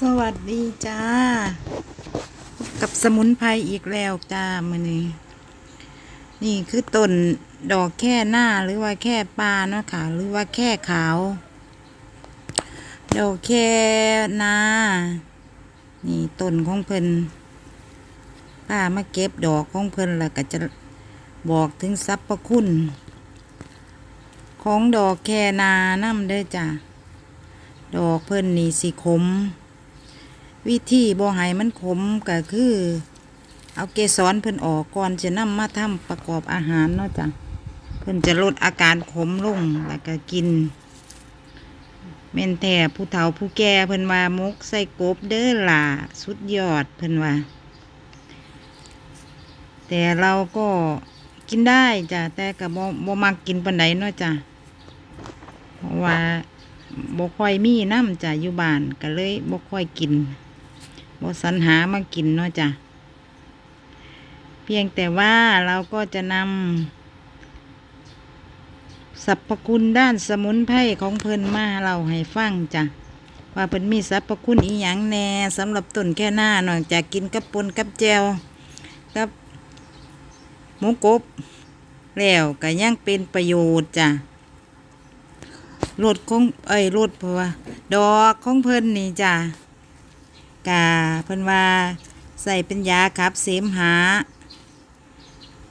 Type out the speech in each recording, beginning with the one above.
สวัสดีจ้า กับสมุนไพรอีกแล้วจ้ามือนี้นี่คือต้นดอกแค่หน้าหรือว่าแค่ปลาเนาะค่ะ หรือว่าแค่ขาว ดอกแค่นานี่ต้นของเพิ่นป้ามาเก็บดอกของเพิ่นแล้วก็จะบอกถึงสรรพคุณ ของดอกแค่นาน้ำเด้อจ้าดอกเพิ่นนี่สิขม วิธีบ่ให้มันขมก็คือ เอาเกสรเพิ่นออกก่อนจะนำมาทำประกอบอาหารเนาะจ้ะเพิ่นจะลดอาการขมลงแล้วก็กินแม่นแท้ผู้เฒ่าผู้แก่เพิ่นว่ามกใส่กบเด้อล่ะสุดยอดเพิ่นว่า แต่เราก็กินได้จ้ะแต่ก็บ่บ่มักกินปานใดเนาะจ้ะเพราะว่าบ่ค่อยมีน้ำจ้ะอยู่บ้านก็เลยบ่ค่อยกิน บสรรหามากินเนาะจ้ะ เพียงแต่ว่าเราก็จะนำสรรพคุณด้านสมุนไพรของเพิ่นมาเล่าให้ฟังจ้ะ ว่าเพิ่นมีสรรพคุณอีหยังแหน่สำหรับต้นแค่หน้านอกจากกินกับปนกับแจวกับหมูกบ แล้วก็ยังเป็นประโยชน์จ้ะรถของเอ้ยรถเพราะว่า ดอกของเพิ่นนี่จ้ะ กาเพิ่นว่าใส่เป็นยาขับเสมหา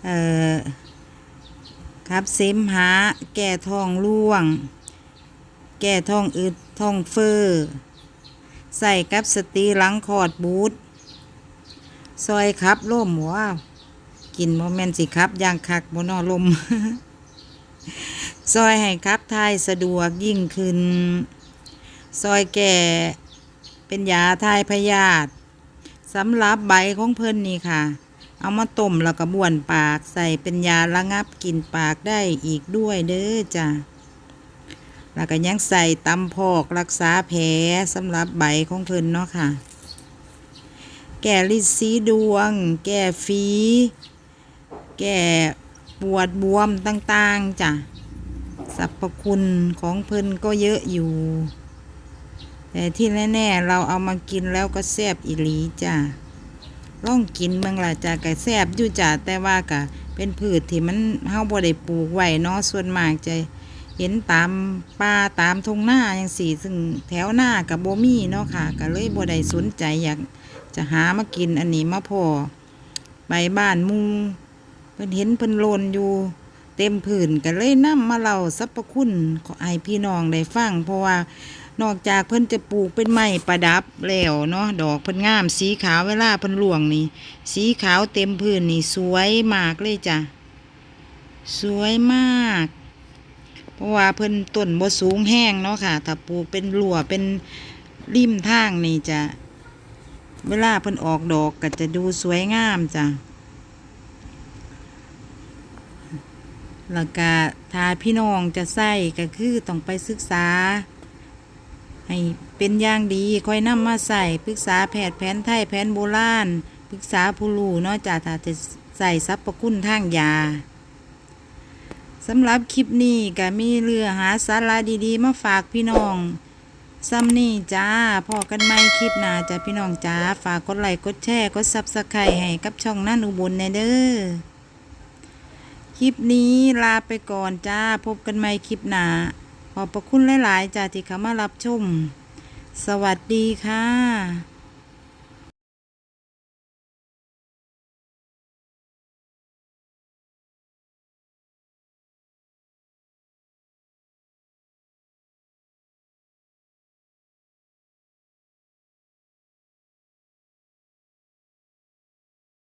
เอ่อขับเสมหาแก้ท้องร่วง แก้ท้องอืดท้องเฟ้อใส่กับสตรีหลังคอดบูดซอยขับล่มว้าวกินโมเมนต์สิครับย่างคักบนอลมซอยให้ครับทายสะดวกยิ่งขึ้น ซอยแก่ เป็นยาทายพยาธิสำหรับใบของเพิ่นนี่ค่ะ เอามาต้มแล้วก็บ้วนปากใส่เป็นยาระงับกลิ่นปากได้อีกด้วยเด้อจ้ะแล้วก็ยังใส่ตำพอกรักษาแผลสำหรับใบของเพิ่นเนาะค่ะ แก้ลิดสีดวง แก้ฝี แก้ปวดบวมต่าง ๆ จ้ะสรรพคุณของเพิ่นก็เยอะอยู่ แต่ที่แน่ๆเราเอามากินแล้วก็แซ่บอีหลีจ้ะลองกินเมืองละจ้ะก็แซ่บอยู่จ้ะแต่ว่าก็เป็นพืชที่มันเฮาบ่ได้ปลูกไว้เนาะส่วนมากจะเห็นตามป่าตามทุ่งนาจังซี่ ซึ่งแถวหน้ากับบ่มีเนาะค่ะก็เลยบ่ได้สนใจอยากจะหามากินอันนี้มาพอใบบ้านมูเพิ่นเห็นเพิ่นโลนอยู่ เต็มผืนก็เลยนำมาเล่าสรรพคุณขอให้พี่น้องได้ฟังเพราะว่า นอกจากเพิ่นจะปลูกเป็นไม้ประดับแล้วเนาะดอกเพิ่นงาม สีขาวเวลาเพิ่นหลวงนี่ สีขาวเต็มผืนนี่สวยมากเลยจ้ะสวยมาก เพราะว่าเพิ่นต้นบ่สูงแห้งเนาะค่ะถ้าปลูกเป็นหลัวเป็นริมทางนี่จะเวลาเพิ่นออกดอกก็จะดูสวยงามจ้ะแล้วก็ถ้าพี่น้องจะใส่ก็คือต้องไปศึกษา ให้เป็นอย่างดีค่อยนำมาใส่ปรึกษาแพทย์แผนไทยแผนโบราณปรึกษาผู้รู้เนาะจ้ะถ้าจะใส่สรรพคุณทางยาสำหรับคลิปนี้ก็มีเรือหาสาระดีๆ มาฝากพี่น้องซ้ำนี่จ้าพอกันไหมคลิปหน้าจ้ะพี่น้องจ้า ฝากกดไลค์กดแชร์กดซับสไครต์ให้กับช่องนั่นอุบลแนเด้อคลิปนี้ลาไปก่อนจ้า พบกันใหม่คลิปหน้า ขอบพระคุณหลาย ๆจ้าที่เข้ามารับชม สวัสดีค่ะ